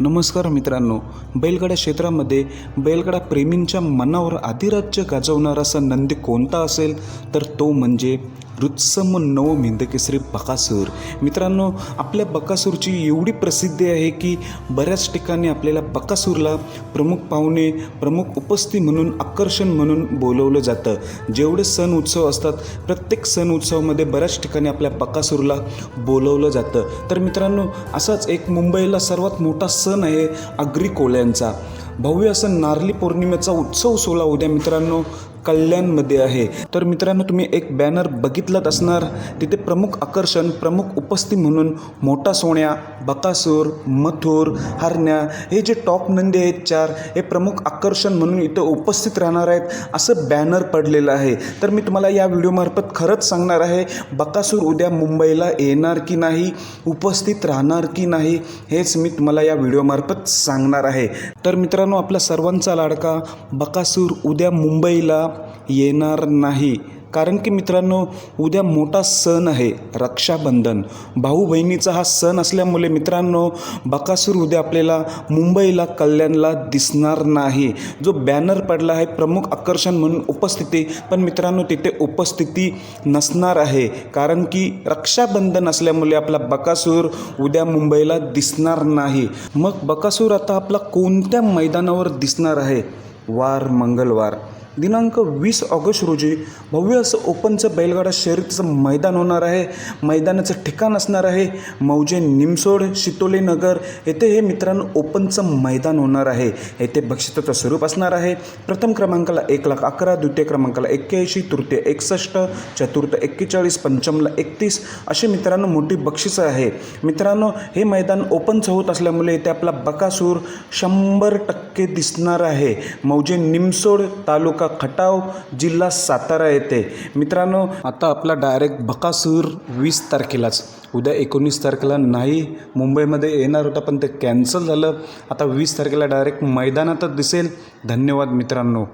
नमस्कार मित्रांनो बैलगाडा क्षेत्रामध्ये बैलगाडा प्रेमींच्या मनावर अधिराज्य गाजवणारा असा नंदी कोणता असेल? तर तो म्हणजे रुत्सम नव मिंदकेसरी बकासूर. मित्रांनो आपल्या बकासूरची एवढी प्रसिद्धी आहे की बऱ्याच ठिकाणी आपल्याला बकासूरला प्रमुख पाहुणे प्रमुख उपस्थिती म्हणून आकर्षण म्हणून बोलवलं जातं. जेवढे सण उत्सव असतात प्रत्येक सण उत्सवामध्ये बऱ्याच ठिकाणी आपल्या बकासूरला बोलवलं जातं. तर मित्रांनो असाच एक मुंबईला सर्वात मोठा सण आहे अग्रिकोळ्यांचा भव्य असं नारली पौर्णिमेचा उत्सव सोहळा उद्या मित्रांनो कल्याणमध्ये आहे. तर मित्रांनो तुम्ही एक बॅनर बघितलात असणार. तिथे प्रमुख आकर्षण प्रमुख उपस्थिती म्हणून मोठा सोन्या बकासूर मथुर हरण्या हे जे टॉप नंदी आहेत चार हे प्रमुख आकर्षण म्हणून इथं उपस्थित राहणार आहेत असं बॅनर पडलेलं आहे. तर मी तुम्हाला या व्हिडिओमार्फत खरंच सांगणार आहे बकासूर उद्या मुंबईला येणार की नाही उपस्थित राहणार की नाही हेच मी तुम्हाला या व्हिडिओमार्फत सांगणार आहे. तर मित्रांनो आपला सर्वांचा लाडका बकासूर उद्या मुंबईला येणार नाही. कारण की मित्रांनो उद्या मोठा सण आहे रक्षाबंधन. भाऊ बहिणीचा हा सण असल्यामुळे मित्रांनो बकासूर उद्या आपल्याला मुंबईला कल्याणला दिसणार नाही. जो बॅनर पडला आहे प्रमुख आकर्षण म्हणून उपस्थिती. पण मित्रांनो तिथे उपस्थिती नसणार आहे. कारण की रक्षाबंधन असल्यामुळे आपला बकासूर उद्या मुंबईला दिसणार नाही. मग बकासूर आता आपला कोणत्या मैदानावर दिसणार आहे? वार मंगळवार. दिनांक वीस ऑगस्ट रोजी भव्य असं ओपनचं बैलगाडा शर्यतीचं मैदान होणार आहे. मैदानाचं ठिकाण असणार आहे मौजे निमसोड शितोले नगर. येथे हे मित्रांनो ओपनचं मैदान होणार आहे. येथे बक्षिसाचं स्वरूप असणार आहे. प्रथम क्रमांकाला एक लाख अकरा द्वितीय क्रमांकाला एक्क्याऐंशी तृतीय एकसष्ट चतुर्थ एक्केचाळीस पंचमला एकतीस असे मित्रांनो मोठी बक्षिसं आहे. मित्रांनो हे मैदान ओपनचं होत असल्यामुळे इथे आपला बकासूर शंभर टक्के दिसणार आहे. मौजे निमसोड तालुका खटाव जिल्हा सातारा येथे मित्रांनो आता आपला डायरेक्ट बकासूर वीस तारखेलाच. उद्या एकोणीस तारखेला नाही मुंबईमध्ये येणार होता पण ते कॅन्सल झालं. आता वीस तारखेला डायरेक्ट मैदानातच दिसेल. धन्यवाद मित्रांनो.